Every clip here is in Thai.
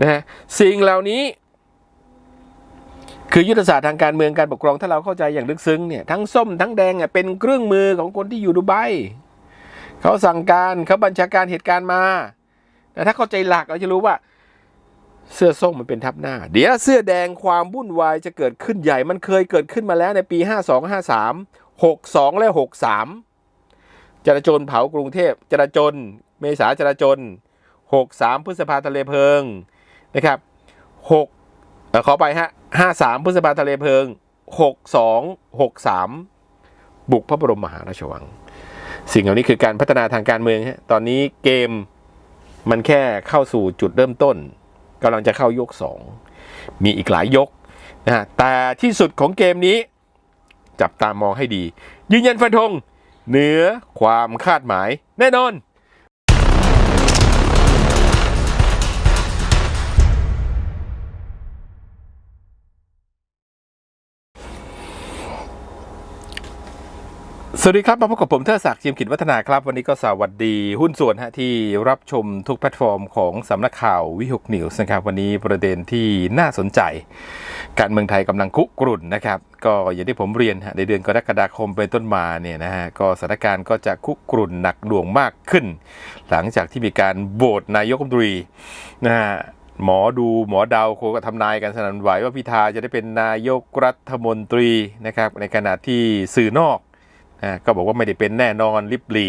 นะฮะสิ่งเหล่านี้ คือยุทธศาสตร์ทางการเมืองการปกครองถ้าเราเข้าใจอย่างลึกซึ้งเนี่ยทั้งส้มทั้งแดงอะเป็นเครื่องมือของคนที่อยู่ดูไบเขาสั่งการเขาบัญชาการเหตุการณ์มาแต่ถ้าเข้าใจหลักเราจะรู้ว่าเสื้อส้มมันเป็นทับหน้า เดี๋ยวเสื้อแดงความวุ่นวายจะเกิดขึ้นใหญ่ มันเคยเกิดขึ้นมาแล้วในปี 52 53 62 และ 63 จราจนเผากรุงเทพจราจน เมษาจราจน 63 พฤษภาทะเลเพลิง นะครับ6เอ่อขอไปฮะ53พฤษภาทะเลเพลิง62 63บุกพระบรมมหาราชวัง สิ่งเหล่านี้คือการพัฒนาทางการเมืองฮะตอนนี้เกมมันแค่เข้าสู่จุดเริ่มต้นกำลังจะเข้ายก2มีอีกหลายยกนะฮะแต่ที่สุดของเกมนี้ จับตามองให้ดี ยืนยันฟันธงเหนือความคาดหมายแน่นอน สวัสดีครับมาพบกับผมเทอศักดิ์จิมขิดวัฒนาครับ วันนี้ก็สวัสดีหุ้นส่วนฮะที่รับชมทุกแพลตฟอร์มของสำนักข่าววิหกนิวส์นะครับ วันนี้ประเด็นที่น่าสนใจ การเมืองไทยกำลังคุกรุ่นนะครับ ก็อย่างที่ผมเรียนฮะในเดือนกรกฎาคมเป็นต้นมาเนี่ยนะฮะก็สถานการณ์ก็จะคุกรุ่นหนักหน่วงมากขึ้น หลังจากที่มีการโหวตนายกรัฐมนตรีนะฮะหมอดูหมอเดาโคก็ทำนายกันสนั่นไหวว่าพิธาจะได้เป็นนายกรัฐมนตรีนะครับในขณะที่สื่อนอก ก็บอกว่าไม่ได้เป็นแน่นอนลิบหลี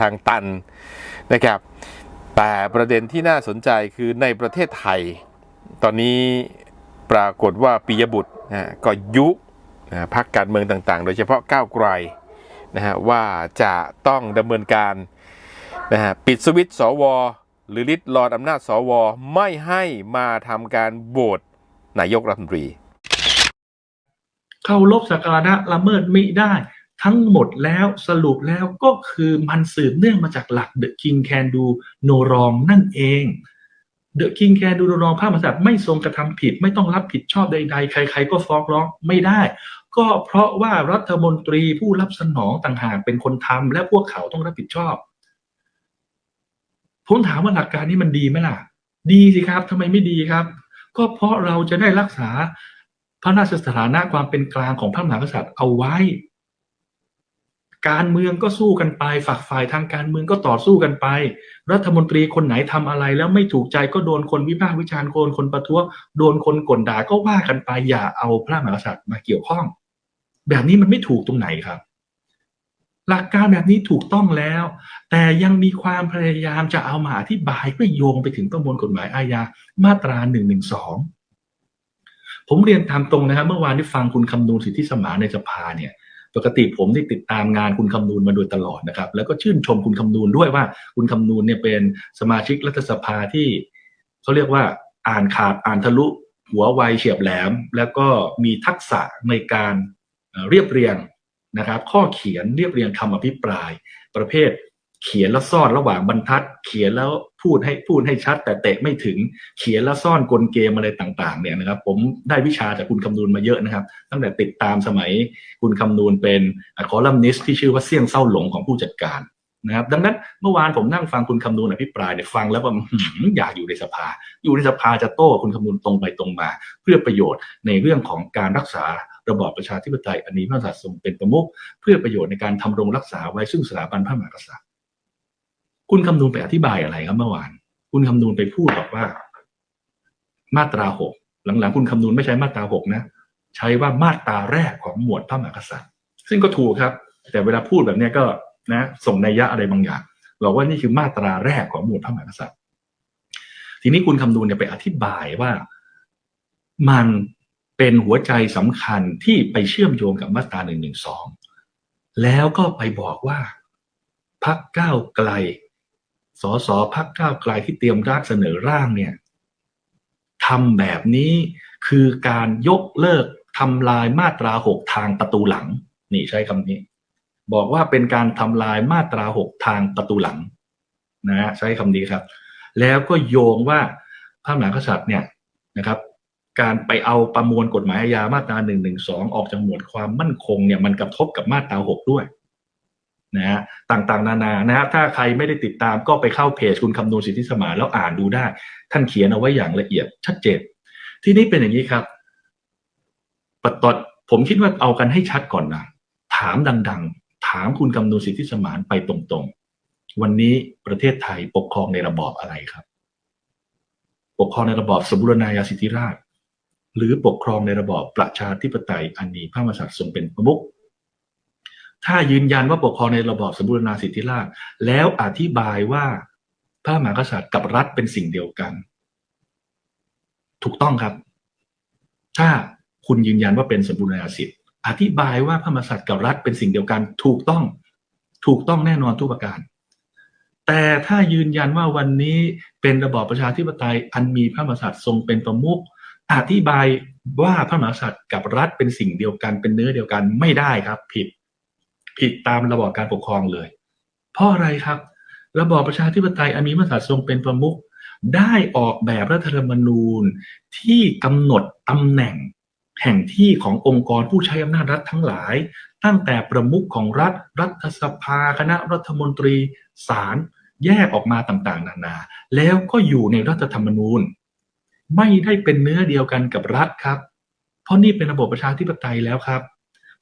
ทางตันนะครับแต่ประเด็นที่น่าสนใจคือในประเทศไทย ตอนนี้ปรากฏว่าปิยบุตรนะก็ยุนะพักการเมืองต่างๆ โดยเฉพาะก้าวไกลนะฮะว่าจะต้องดำเนินการนะฮะปิดสวิตสว หรือลิดรอนอำนาจสว ไม่ให้มาทำการโหวตนายกรัฐมนตรีเคารพสักการะละเมิดมิได้ ทั้งหมดแล้วสรุปแล้วก็คือมันสืบเนื่องมาจากหลัก The King Can Do No Wrong นั่นเอง The King Can Do No Wrong พระมหากษัตริย์ไม่ทรงกระทำผิด ไม่ต้องรับผิดชอบใด ๆ ใคร ๆ ก็ฟ้องร้องไม่ได้ ก็เพราะว่ารัฐมนตรีผู้รับสนองต่างหากเป็นคนทำและพวกเขาต้องรับผิดชอบผมถามว่าหลักการนี้มันดีไหมล่ะ ดีสิครับทำไมไม่ดีครับ ก็เพราะเราจะได้รักษาพระราชสถานะความเป็นกลางของพระมหากษัตริย์เอาไว้ การเมืองก็สู้กันไป ฝักฝ่ายทางการเมืองก็ต่อสู้กันไป รัฐมนตรีคนไหนทำอะไรแล้วไม่ถูกใจก็โดนคนวิพากษ์วิจารณ์โดนคนประท้วงโดนคนกลด่าก็ว่ากันไปอย่าเอาพระมหากษัตริย์มาเกี่ยวข้อง แบบนี้มันไม่ถูกตรงไหนครับ หลักการแบบนี้ถูกต้องแล้ว แต่ยังมีความพยายามจะเอามาอธิบายเพื่อโยงไปถึงประมวลกฎหมายอาญามาตราหนึ่งหนึ่งสองผมเรียนตามตรงนะครับเมื่อวานที่ฟังคุณคำนูนสิทธิสมานในสภาเนี่ย ปกติผมที่ติดตามงานคุณคำนูนมาโดยตลอดนะครับ แล้วก็ชื่นชมคุณคำนูนด้วยว่าคุณคำนูนเนี่ยเป็นสมาชิกรัฐสภาที่เขาเรียกว่าอ่านขาดอ่านทะลุ หัวไวเฉียบแหลม แล้วก็มีทักษะในการเอ่อเรียบเรียงนะครับ ข้อเขียนเรียบเรียงคำอภิปราย ประเภท เขียนแล้วซ่อนระหว่างบรรทัด เขียนแล้วพูดให้พูดให้ชัด แต่เตะไม่ถึงเขียนแล้วซ่อนกลเกมอะไรต่างๆเนี่ยนะครับ ผมได้วิชาจากคุณคำนูนมาเยอะนะครับ ตั้งแต่ติดตามสมัยคุณคำนูนเป็นคอลัมนิสที่ชื่อว่าเสี่ยงเศร้าหลงของผู้จัดการนะครับดังนั้นเมื่อวานผมนั่งฟังคุณคำนูนอภิปรายเนี่ยฟังแล้วว่าอยากอยู่ในสภา อยู่ในสภาจะโต้คุณคำนูนตรงไปตรงมา เพื่อประโยชน์ในเรื่องของการรักษาระบอบประชาธิปไตยอันนี้พระมหากษัตริย์ทรงเป็นประมุขเพื่อประโยชน์ในการทำรงรักษาไว้ซึ่งสถาบันพระมหากษัตริย์ คุณคำนูนไปอธิบายอะไรครับเมื่อวาน คุณคำนูนไปพูดบอกว่า มาตราหกหลังๆ คุณคำนูนไม่ใช้มาตราหกนะ ใช้ว่ามาตราแรกของหมวดพระมหากษัตริย์ ซึ่งก็ถูกครับ แต่เวลาพูดแบบนี้ก็นะ ส่งนัยยะอะไรบางอย่างบอกว่านี่คือมาตราแรกของหมวดพระมหากษัตริย์ ทีนี้คุณคำนูนเนี่ยไปอธิบายว่ามันเป็นหัวใจสำคัญที่ไปเชื่อมโยงกับมาตราหนึ่งหนึ่งสองแล้วก็ไปบอกว่าพักก้าวไกล สสพักก้าวไกลที่เตรียมร่างเสนอร่างเนี่ยทำแบบนี้คือการยกเลิกทำลายมาตราหกทางประตูหลัง นี่ใช้คำนี้ บอกว่าเป็นการทำลายมาตราหกทางประตูหลังนะฮะใช้คำนี้ครับ แล้วก็โยงว่าพระมหากษัตริย์เนี่ยนะครับ การไปเอาประมวลกฎหมายอาญามาตราหนึ่งหนึ่งสองออกจากหมวดความมั่นคงเนี่ยมันกระทบกับมาตราหกด้วย นะฮะต่างๆ นานานะฮะถ้าใครไม่ได้ติดตามก็ไปเข้าเพจคุณคำนวณสิทธิสมานแล้วอ่านดูได้ ท่านเขียนเอาไว้อย่างละเอียดชัดเจนที่นี้เป็นอย่างนี้ครับปตดผมคิดว่าเอากันให้ชัดก่อนนะถามดัง ๆ ถามคุณคำนวณสิทธิสมานไปตรงๆ วันนี้ประเทศไทยปกครองในระบอบอะไรครับ ปกครองในระบอบสมบูรณาญาสิทธิราชหรือปกครองในระบอบประชาธิปไตยอันมีพระมหากษัตริย์ทรงเป็นประมุข ถ้ายืนยันว่าปกครองในระบอบสมบูรณาสิทธิราชแล้วอธิบายว่าพระมหากษัตริย์กับรัฐเป็นสิ่งเดียวกัน ถูกต้องครับ ถ้าคุณยืนยันว่าเป็นสมบูรณาสิทธิ์อธิบายว่าพระมหากษัตริย์กับรัฐเป็นสิ่งเดียวกัน ถูกต้อง ถูกต้องแน่นอนทุกประการ แต่ถ้ายืนยันว่าวันนี้เป็นระบอบประชาธิปไตยอันมีพระมหากษัตริย์ทรงเป็นประมุขอธิบายว่าพระมหากษัตริย์กับรัฐเป็นสิ่งเดียวกันเป็นเนื้อเดียวกันไม่ได้ครับ ผิด ผิดตามระบอบการปกครองเลย เพราะอะไรครับ ระบอบประชาธิปไตยอันมีพระมหากษัตริย์ทรงเป็นประมุขได้ออกแบบรัฐธรรมนูญที่กำหนดตำแหน่งแห่งที่ขององค์กรผู้ใช้อำนาจรัฐทั้งหลาย ตั้งแต่ประมุขของรัฐ รัฐสภา คณะรัฐมนตรี ศาลแยกออกมาต่างๆ นานา แล้วก็อยู่ในรัฐธรรมนูญ ไม่ได้เป็นเนื้อเดียวกันกับรัฐครับ เพราะนี่เป็นระบบประชาธิปไตยแล้วครับ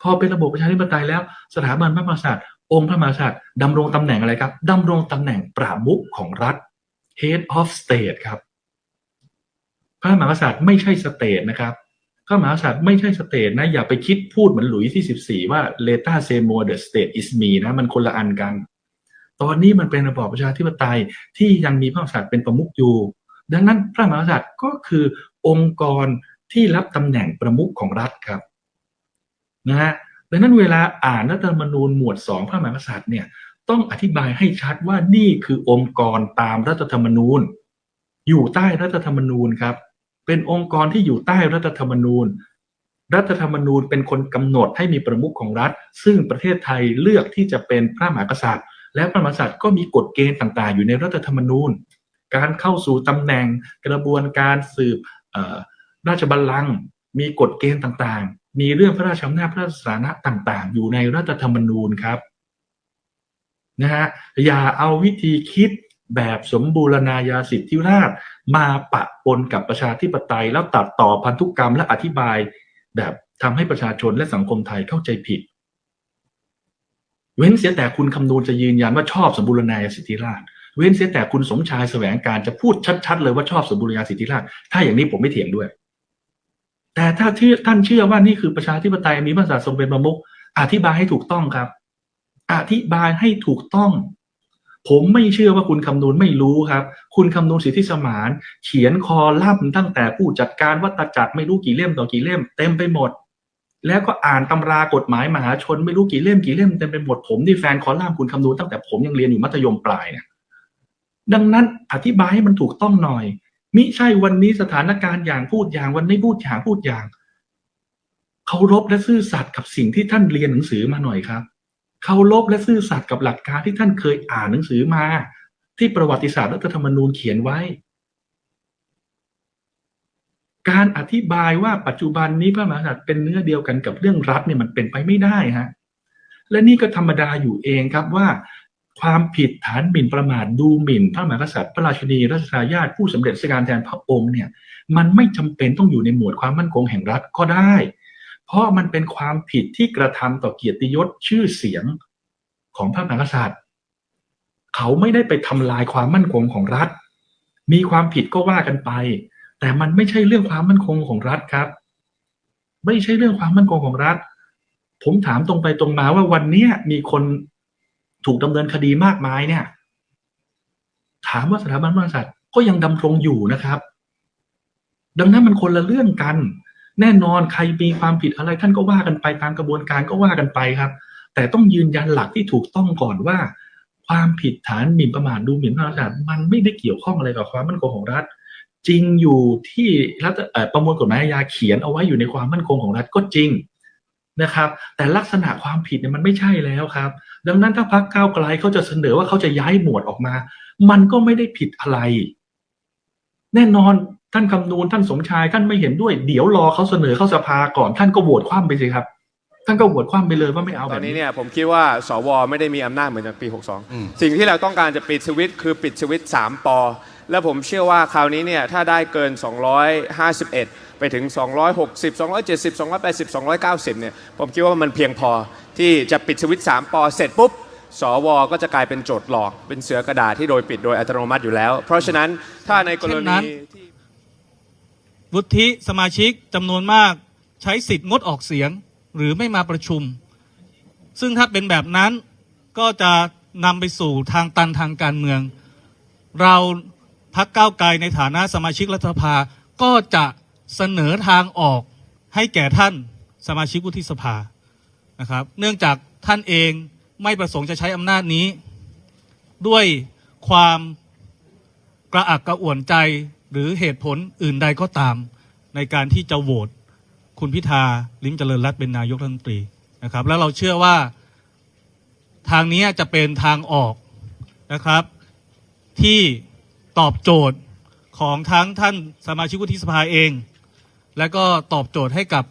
พอเป็นระบบประชาธิปไตยแล้ว สถาบันพระมหากษัตริย์องค์พระมหากษัตริย์ดำรงตำแหน่งอะไรครับดำรงตำแหน่งประมุขของรัฐ head of state ครับ พระมหากษัตริย์ไม่ใช่สเตทนะครับพระมหากษัตริย์ไม่ใช่สเตทนะ อย่าไปคิดพูดเหมือนหลุยส์ที่ 14 ว่า Leta s e m o the state is me นะ มันคนละอันกัน ตอนนี้มันเป็นระบอบประชาธิปไตยที่ยังมีพระมหากษัตริย์เป็นประมุขอยู่ ดังนั้นพระมหากษัตริย์ก็คือองค์กรที่รับตำแหน่งประมุขของรัฐครับ นะฮะดังนั้นเวลาอ่านรัฐธรรมนูญหมวดสองพระมหากษัตริย์เนี่ยต้องอธิบายให้ชัดว่านี่คือองค์กรตามรัฐธรรมนูญ อยู่ใต้รัฐธรรมนูญครับ เป็นองค์กรที่อยู่ใต้รัฐธรรมนูญ รัฐธรรมนูญเป็นคนกำหนดให้มีประมุขของรัฐ ซึ่งประเทศไทยเลือกที่จะเป็นพระมหากษัตริย์ และพระมหากษัตริย์ก็มีกฎเกณฑ์ต่างๆ อยู่ในรัฐธรรมนูญ การเข้าสู่ตำแหน่งกระบวนการสืบราชบัลลังก์มีกฎเกณฑ์ต่างๆ มีเรื่องพระราชอำนาจพระราชสถานะต่างๆ อยู่ในรัฐธรรมนูญครับนะฮะอย่าเอาวิธีคิดแบบสมบูรณาญาสิทธิราชมาปะปนกับประชาธิปไตย แล้วตัดต่อพันธุกรรมและอธิบาย แบบทำให้ประชาชนและสังคมไทยเข้าใจผิด เว้นเสียแต่คุณคำนูนจะยืนยันว่าชอบสมบูรณาญาสิทธิราชเว้นเสียแต่คุณสมชายแสวงการจะพูดชัด ๆ เลยว่าชอบสมบูรณาญาสิทธิราชถ้าอย่างนี้ผมไม่เถียงด้วย แต่ถ้าที่ท่านเชื่อว่านี่คือประชาธิปไตยมีพระมหากษัตริย์ทรงเป็นประมุขอธิบายให้ถูกต้องครับ อธิบายให้ถูกต้อง ผมไม่เชื่อว่าคุณคำนูนไม่รู้ครับ คุณคำนูนสิทธิสมาน เขียนคอลัมน์ตั้งแต่ผู้จัดการวัตจักรไม่รู้กี่เล่มต่อกี่เล่มเต็มไปหมด แล้วก็อ่านตำรากฎหมายมหาชนไม่รู้กี่เล่มกี่เล่มเต็มไปหมดผมนี่แฟนคอลัมน์คุณคำนูนตั้งแต่ผมยังเรียนอยู่มัธยมปลายเนี่ยดังนั้นอธิบายให้มันถูกต้องหน่อย มิใช่วันนี้สถานการณ์อย่างพูดอย่างวันนี้พูดอย่างพูดอย่างเคารพและซื่อสัตย์กับสิ่งที่ท่านเรียนหนังสือมาหน่อยครับเคารพและซื่อสัตย์กับหลักการที่ท่านเคยอ่านหนังสือมา ที่ประวัติศาสตร์รัฐธรรมนูญเขียนไว้ การอธิบายว่าปัจจุบันนี้พระมหากษัตริย์เป็นเนื้อเดียวกันกับเรื่องรัฐเนี่ยมันเป็นไปไม่ได้ฮะและนี่ก็ธรรมดาอยู่เองครับว่า ความผิดฐานหมิ่นประมาทดูหมิ่นพระมหากษัตริย์พระราชินีรัชทายาทผู้สำเร็จราชการแทนพระองค์เนี่ย มันไม่จำเป็นต้องอยู่ในหมวดความมั่นคงแห่งรัฐก็ได้ เพราะมันเป็นความผิดที่กระทำต่อเกียรติยศชื่อเสียงของพระมหากษัตริย์ เขาไม่ได้ไปทำลายความมั่นคงของรัฐ มีความผิดก็ว่ากันไป แต่มันไม่ใช่เรื่องความมั่นคงของรัฐครับ ไม่ใช่เรื่องความมั่นคงของรัฐ ผมถามตรงไปตรงมาว่าวันนี้มีคน ถูกดำเนินคดีมากมายเนี่ย ถามว่าสถาบันพระมหากษัตริย์ก็ยังดำรงอยู่นะครับ ดังนั้นมันคนละเรื่องกัน แน่นอนใครมีความผิดอะไรท่านก็ว่ากันไปตามกระบวนการก็ว่ากันไปครับ แต่ต้องยืนยันหลักที่ถูกต้องก่อนว่า ความผิดฐานหมิ่นประมาทดูหมิ่นพระมหากษัตริย์มันไม่ได้เกี่ยวข้องอะไรกับความมั่นคงของรัฐ จริงอยู่ที่รัฐประมวลกฎหมายอาญาเขียนเอาไว้อยู่ในความมั่นคงของรัฐก็จริงนะครับ แต่ลักษณะความผิดเนี่ยมันไม่ใช่แล้วครับ ดังนั้นถ้าพรรคก้าวไกลเขาจะเสนอว่าเขาจะย้ายหมวดออกมา มันก็ไม่ได้ผิดอะไร แน่นอนท่านคำนูนท่านสมชายท่านไม่เห็นด้วย เดี๋ยวรอเขาเสนอเข้าสภาก่อน ท่านก็โหวตคว่ำไปสิครับท่านก็โหวตคว่ำไปเลยว่าไม่เอาแบบตอนนี้นี้เนี่ยผมคิดว่าสวไม่ได้มีอำนาจเหมือนจากปีอืม62 สิ่งที่เราต้องการจะปิดสวิตช์คือปิดสวิตช์3ปอแล้วผมเชื่อว่าคราวนี้เนี่ยถ้าได้เกิน 251 ไปถึง 260 270 280 290 เนี่ยผมคิดว่ามันเพียงพอ ที่จะปิดสวิตช์3ปอเสร็จปุ๊บสวก็จะกลายเป็นโจทย์หลอก เป็นเสือกระดาษที่โดยปิดโดยอัตโนมัติอยู่แล้ว เพราะฉะนั้นถ้าในกรณีที่วุฒิสมาชิกจำนวนมากใช้สิทธิ์งดออกเสียงหรือไม่มาประชุม ซึ่งถ้าเป็นแบบนั้นก็จะนำไปสู่ทางตันทางการเมือง เราพักก้าวไกลในฐานะสมาชิกรัฐสภาก็จะเสนอทางออกให้แก่ท่านสมาชิกวุฒิสภา นะครับ เนื่องจากท่านเองไม่ประสงค์จะใช้อำนาจนี้ ด้วยความกระอักกระอ่วนใจหรือเหตุผลอื่นใดก็ตาม ในการที่จะโหวตคุณพิธาลิ้มเจริญรัตน์เป็นนายกรัฐมนตรีนะครับ แล้วเราเชื่อว่าทางนี้จะเป็นทางออกนะครับ ที่ตอบโจทย์ของทั้งท่านสมาชิกวุฒิสภาเอง และก็ตอบโจทย์ให้กับ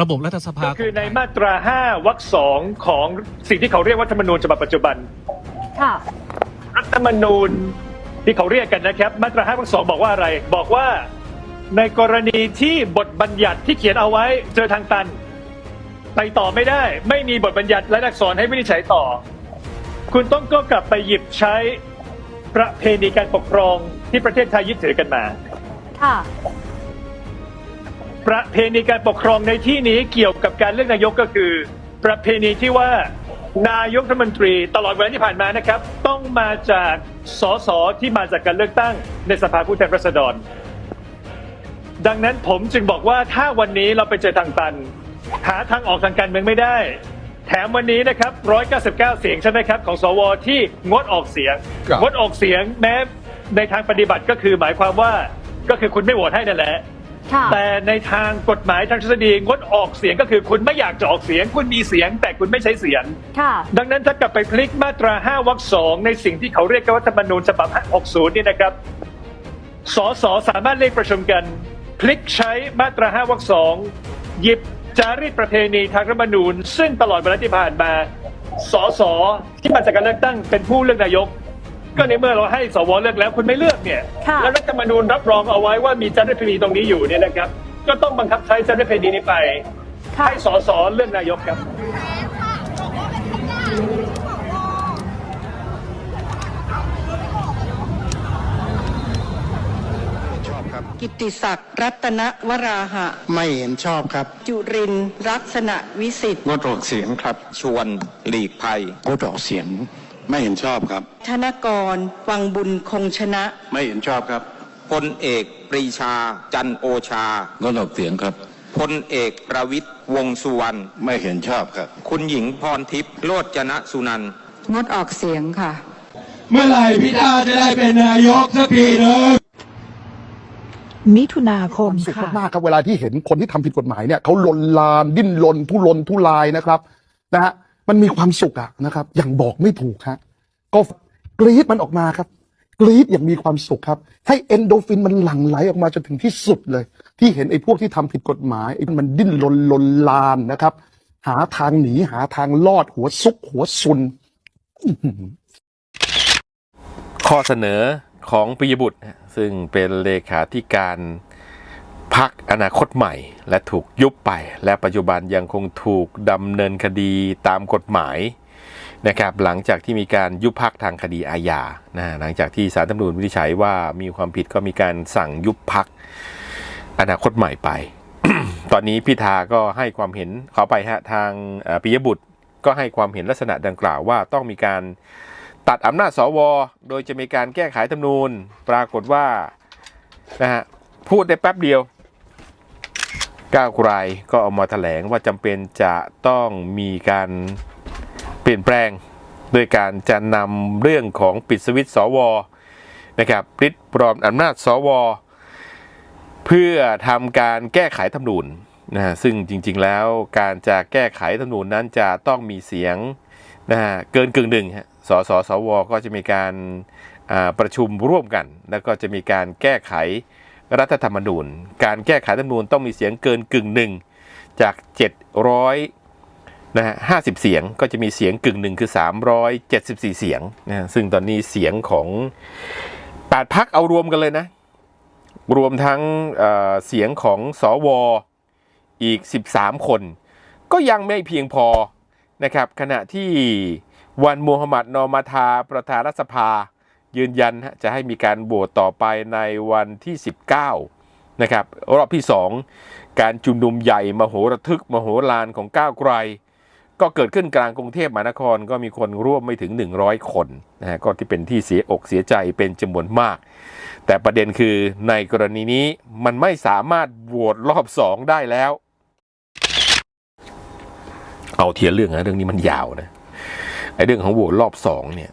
ระบบรัฐสภาก็คือในมาตรา 5วรรคสองของสิ่งที่เขาเรียกว่ารัฐธรรมนูญฉบับปัจจุบัน ค่ะ รัฐธรรมนูญที่เขาเรียกกันนะครับ มาตรา 5วรรคสองบอกว่าอะไร บอกว่าในกรณีที่บทบัญญัติที่เขียนเอาไว้เจอทางตัน ไปต่อไม่ได้ ไม่มีบทบัญญัติและอักษรให้วินิจฉัยต่อ คุณต้องก็กลับไปหยิบใช้ประเพณีการปกครองที่ประเทศไทยยึดถือกันมา ค่ะ ประเพณีการปกครองในที่นี้เกี่ยวกับการเลือกนายกก็คือ ประเพณีที่ว่านายกรัฐมนตรีตลอดเวลาที่ผ่านมานะครับ ต้องมาจากสสที่มาจากการเลือกตั้งในสภาผู้แทนราษฎร ดังนั้นผมจึงบอกว่าถ้าวันนี้เราไปเจอทางตัน หาทางออกทางการเมืองไม่ได้ แถมวันนี้นะครับ 199 เสียงใช่ไหมครับ ของสวที่งดออกเสียงครับงดออกเสียงแม้ในทางปฏิบัติก็คือหมายความว่าก็คือคุณไม่โหวตให้นั่นแหละ ค่ะ แต่ในทางกฎหมายทางทฤษฎีงดออกเสียงก็คือคุณไม่อยากจะออกเสียง คุณมีเสียง แต่คุณไม่ใช้เสียง ค่ะ ดังนั้นถ้ากลับไปพลิกมาตรา 5วรรคสองในสิ่งที่เขาเรียกกันว่ารัฐธรรมนูญฉบับ60นี่นะครับสสสามารถเรียกประชุมกัน พลิกใช้มาตรา 5วรรคสองหยิบจารีตประเพณีทางรัฐธรรมนูญ ซึ่งตลอดเวลาที่ผ่านมาสสที่มาจากการเลือกตั้งเป็นผู้เลือกนายก ก็ในเมื่อเราให้สวเลือกแล้วคุณไม่เลือกเนี่ย ค่ะ แล้วรัฐธรรมนูญรับรองเอาไว้ว่ามีจารีตประเพณีตรงนี้อยู่เนี่ยนะครับ ก็ต้องบังคับใช้จารีตประเพณีนี้ไป ค่ะให้สสเลือกนายกครับ กิตติศักดิ์รัตนวราหะ ไม่เห็นชอบครับ จุรินทร์ลักษณะวิสิทธิ์ งดออกเสียงครับ ชวนหลีกภัย งดออกเสียง ไม่เห็นชอบครับ ธนกร วังบุญคงชนะ ไม่เห็นชอบครับ พลเอกปรีชา จันโอชางดออกเสียงครับ พลเอกประวิตยวงษ์สุวรรณ ไม่เห็นชอบครับ คุณหญิงพรทิพย์โรจนสุนันท์งดออกเสียงค่ะ เมื่อไหร่พิธาจะได้เป็นนายกสักทีหนึงมิถุนาคมสุขค่ะมากๆครับเวลาที่เห็นคนที่ทำผิดกฎหมายเนี่ยเขาลนลานดิ้นรนทุรนทุรายนะครับนะฮะ มันมีความสุขอะนะครับ อย่างบอกไม่ถูกฮะก็กรี๊ดมันออกมาครับ กรี๊ดอย่างมีความสุขครับ ให้เอนโดฟินมันหลั่งไหลออกมาจนถึงที่สุดเลย ที่เห็นไอ้พวกที่ทำผิดกฎหมายไอ้มันดิ้นรนลนลานนะครับ หาทางหนีหาทางลอดหัวซุกหัวซุนข้อเสนอของปิยบุตร ซึ่งเป็นเลขาธิการ พักอนาคตใหม่ และถูกยุบไป และปัจจุบันยังคงถูกดำเนินคดีตามกฎหมายนะครับหลังจากที่มีการยุบพักทางคดีอาญานะหลังจากที่ศาลตำรวจวินิจฉัยว่ามีความผิดก็มีการสั่งยุบพักอนาคตใหม่ไป ตอนนี้พิธาก็ให้ความเห็นขอไปฮะทางปิยบุตรก็ให้ความเห็นลักษณะดังกล่าวว่าต้องมีการตัดอำนาจสว โดยจะมีการแก้ไขธรรมนูญ ปรากฏว่านะฮะพูดได้แป๊บเดียว ก้าวไกลก็ออกมาแถลงว่าจำเป็นจะต้องมีการเปลี่ยนแปลงโดยการจะนำเรื่องของปิดสวิตสวนะครับริดปลอมอำนาจสว เพื่อทำการแก้ไขธรรมนูญนะฮะซึ่งจริงๆแล้วการจะแก้ไขธรรมนูญนั้นจะต้องมีเสียงนะฮะเกินกึ่งหนึ่งสสสว ก็จะมีการประชุมร่วมกัน แล้วก็จะมีการแก้ไข รัฐธรรมนูญ การแก้ไขรัฐธรรมนูญต้องมีเสียงเกินกึ่งหนึ่งจากนะฮะห้าสิบเสียงก็จะมีเสียงกึ่งหนึ่งคือ 374 เสียงนะฮะซึ่งตอนนี้เสียงของแปดพักเอารวมกันเลยนะ รวมทั้งเเสียงของสวอีก 13 คน ก็ยังไม่เพียงพอนะครับขณะที่วันมูฮัมหมัดนอมาทาประธานรัฐสภา ยืนยันฮะจะให้มีการโหวตต่อไปในวันที่ 19 นะครับ รอบที่ 2 การจุมนุมใหญ่มโหระทึกมโหฬารของก้าวไกล ก็เกิดขึ้นกลางกรุงเทพมหานครก็มีคนร่วมไม่ถึง 100 คนนะฮะก็ที่เป็นที่เสียอกเสียใจเป็นจำนวนมาก แต่ประเด็นคือในกรณีนี้มันไม่สามารถโหวตรอบสองได้แล้ว เอาเทียนเรื่องนะเรื่องนี้มันยาวนะไอ้เรื่องของโหวตรอบสองเนี่ย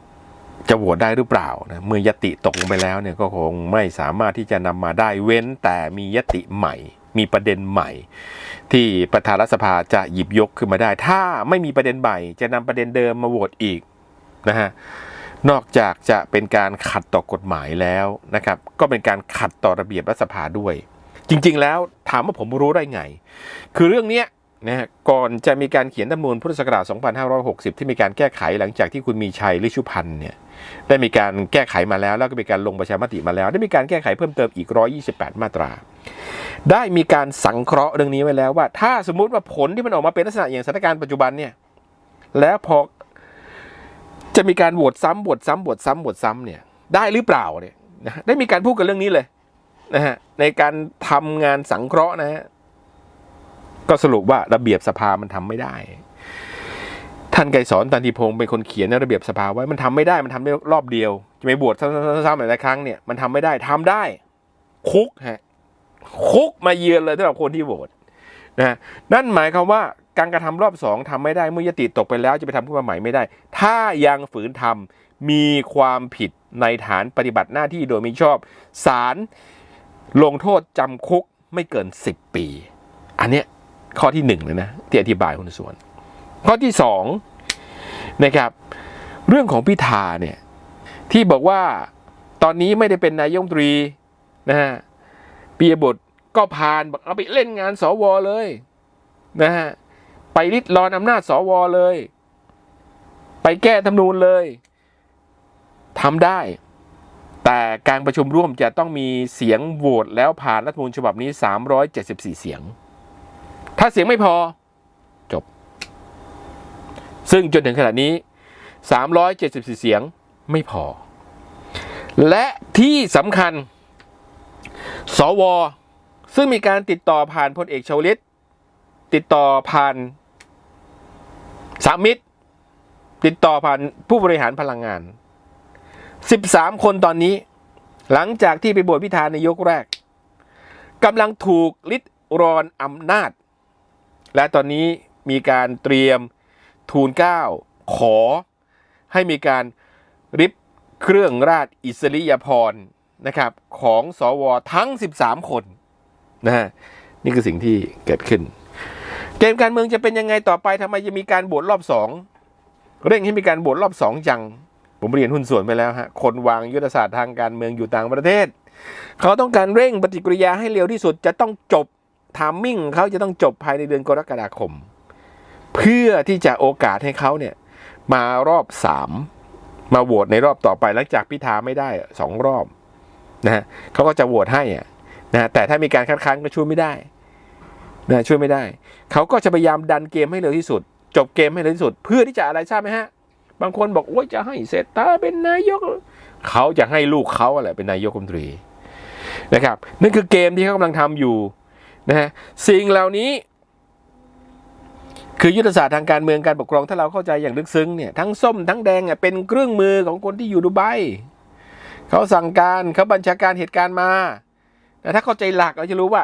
จะโหวตได้หรือเปล่านะเมื่อยติตกลงไปแล้วเนี่ยก็คงไม่สามารถที่จะนำมาได้เว้นแต่มียติใหม่ มีประเด็นใหม่ ที่ประธานรัฐสภาจะหยิบยกขึ้นมาได้ ถ้าไม่มีประเด็นใหม่ จะนำประเด็นเดิมมาโหวตอีกนะฮะนอกจากจะเป็นการขัดต่อกฎหมายแล้วนะครับ ก็เป็นการขัดต่อระเบียบรัฐสภาด้วย จริงๆแล้วถามว่าผมรู้ได้ไง คือเรื่องนี้นะฮะก่อนจะมีการเขียนรัฐธรรมนูญพุทธศักราช 2560 ที่มีการแก้ไขหลังจากที่คุณมีชัยฤชุพันธ์เนี่ย ได้มีการแก้ไขมาแล้ว แล้วก็มีการลงประชามติมาแล้ว ได้มีการแก้ไขเพิ่มเติมอีก 128 มาตรา ได้มีการสังเคราะห์เรื่องนี้ไว้แล้วว่า ถ้าสมมุติว่าผลที่มันออกมาเป็นลักษณะอย่างสถานการณ์ปัจจุบันเนี่ยแล้วพอจะมีการโหวตซ้ำโหวตซ้ำโหวตซ้ำโหวตซ้ำเนี่ยได้หรือเปล่าเนี่ยนะได้มีการพูดกันเรื่องนี้เลยนะฮะในการทำงานสังเคราะห์นะฮะก็สรุปว่าระเบียบสภามันทำไม่ได้ ท่านไกรสอนตันทีพงศ์เป็นคนเขียนในระเบียบสภาไว้มันทำไม่ได้มันทำได้รอบเดียว จะไปบวชซ้ำๆๆหลายๆครั้งเนี่ยมันทำไม่ได้ทำได้ คุกฮะคุกมาเยือนเลยสำหรับคนที่โหวตนะนั่นหมายความว่าการกระทำรอบสองทำไม่ได้เมื่อยติตกไปแล้วจะไปทำขึ้นมาใหม่ไม่ได้ ถ้ายังฝืนทำมีความผิดในฐานปฏิบัติหน้าที่โดยมิชอบศาลลงโทษจำคุกไม่เกิน 10 ปี อันเนี้ยข้อที่หนึ่งเลยนะที่อธิบายคุณส่วน ข้อที่สอง นะครับ เรื่องของพิธาเนี่ยที่บอกว่าตอนนี้ไม่ได้เป็นนายกรัฐมตรีนะฮะปียบุตรก็ผ่านบอกเอาไปเล่นงานสวเลยนะฮะไปริดรอนอำนาจสวเลย ไปแก้ธรรมนูญเลยทำได้ แต่การประชุมร่วมจะต้องมีเสียงโหวตแล้วผ่านรัฐมนูญฉบับนี้ 374 เสียง ถ้าเสียงไม่พอ ซึ่งจนถึงขณะนี้ 374 เสียงไม่พอ และที่สำคัญ สว ซึ่งมีการติดต่อผ่านพลเอกชวลิต ติดต่อผ่านสามมิตร ติดต่อผ่านผู้บริหารพลังงาน 13 คนตอนนี้ หลังจากที่ไปบวชพิธานในยกแรกกำลังถูกลิดรอนอำนาจ และตอนนี้มีการเตรียม ทูลเก้าขอให้มีการริบเครื่องราชอิสริยาภรณ์นะครับของสวทั้ง 13 คนนะฮะนี่คือสิ่งที่เกิดขึ้น เกมการเมืองจะเป็นยังไงต่อไปทำไมจะมีการโหวตรอบสองเร่งให้มีการโหวตรอบสองจัง ผมเรียนหุ้นส่วนไปแล้วฮะคนวางยุทธศาสตร์ทางการเมืองอยู่ต่างประเทศ เขาต้องการเร่งปฏิกิริยาให้เร็วที่สุดจะต้องจบทามมิ่งเขาจะต้องจบภายในเดือนกรกฎาคม เพื่อที่จะโอกาสให้เขาเนี่ยมารอบสามมาโหวตในรอบต่อไปหลังจากพิธาไม่ได้สองรอบนะฮะเขาก็จะโหวตให้อะนะฮะแต่ถ้ามีการคัดค้านก็ช่วยไม่ได้นะช่วยไม่ได้ เขาก็จะพยายามดันเกมให้เร็วที่สุด จบเกมให้เร็วที่สุด เพื่อที่จะอะไรทราบไหมฮะ บางคนบอกโอ้ยจะให้เศรษฐาเป็นนายก เขาจะให้ลูกเขาอะไรเป็นนายกรัฐมนตรีนะครับนั่นคือเกมที่เขากำลังทำอยู่นะฮะสิ่งเหล่านี้ คือยุทธศาสตร์ทางการเมืองการปกครองถ้าเราเข้าใจอย่างลึกซึ้งเนี่ยทั้งส้มทั้งแดงอะเป็นเครื่องมือของคนที่อยู่ดูไบเขาสั่งการเขาบัญชาการเหตุการณ์มาแต่ถ้าเข้าใจหลักเราจะรู้ว่า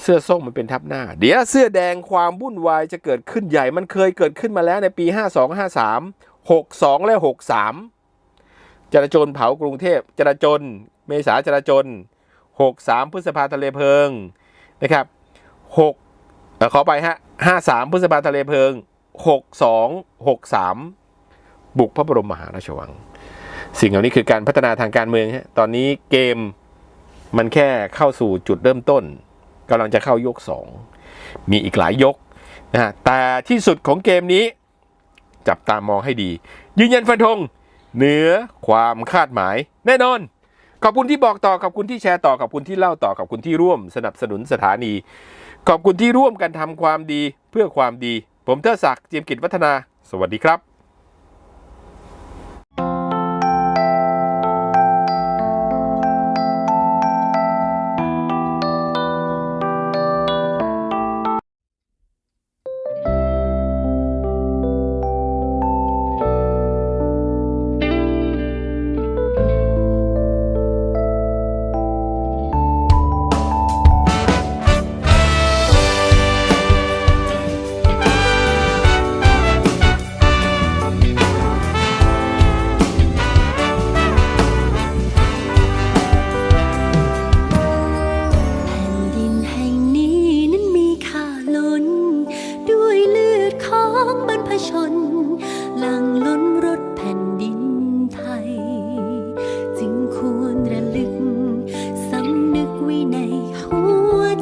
เสื้อส้มมันเป็นทับหน้า เดี๋ยวเสื้อแดงความวุ่นวายจะเกิดขึ้นใหญ่มันเคยเกิดขึ้นมาแล้วในปี 52 53 62 และ 63จราจนเผากรุงเทพจราจน เมษาจราจน 63 พฤษภาทะเลเพลิงนะครับ6ขอไปฮะ 53พฤษภาทะเลเพลิง62 63บุกพระบรมมหาราชวัง สิ่งเหล่านี้คือการพัฒนาทางการเมืองฮะตอนนี้เกมมันแค่เข้าสู่จุดเริ่มต้นกำลังจะเข้ายก2มีอีกหลายยกนะฮะแต่ที่สุดของเกมนี้ จับตามองให้ดี ยืนยันฟันธงเหนือความคาดหมาย แน่นอน ขอบคุณที่บอกต่อขอบคุณที่แชร์ต่อขอบคุณที่เล่าต่อขอบคุณที่ร่วม สนับสนุนสถานี ขอบคุณที่ร่วมกันทำความดีเพื่อความดี ผมเทอศักดิ์เจียมกิจวัฒนา สวัสดีครับ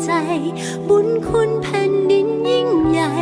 ใจ บุญคุณแผ่นดินยิ่งใหญ่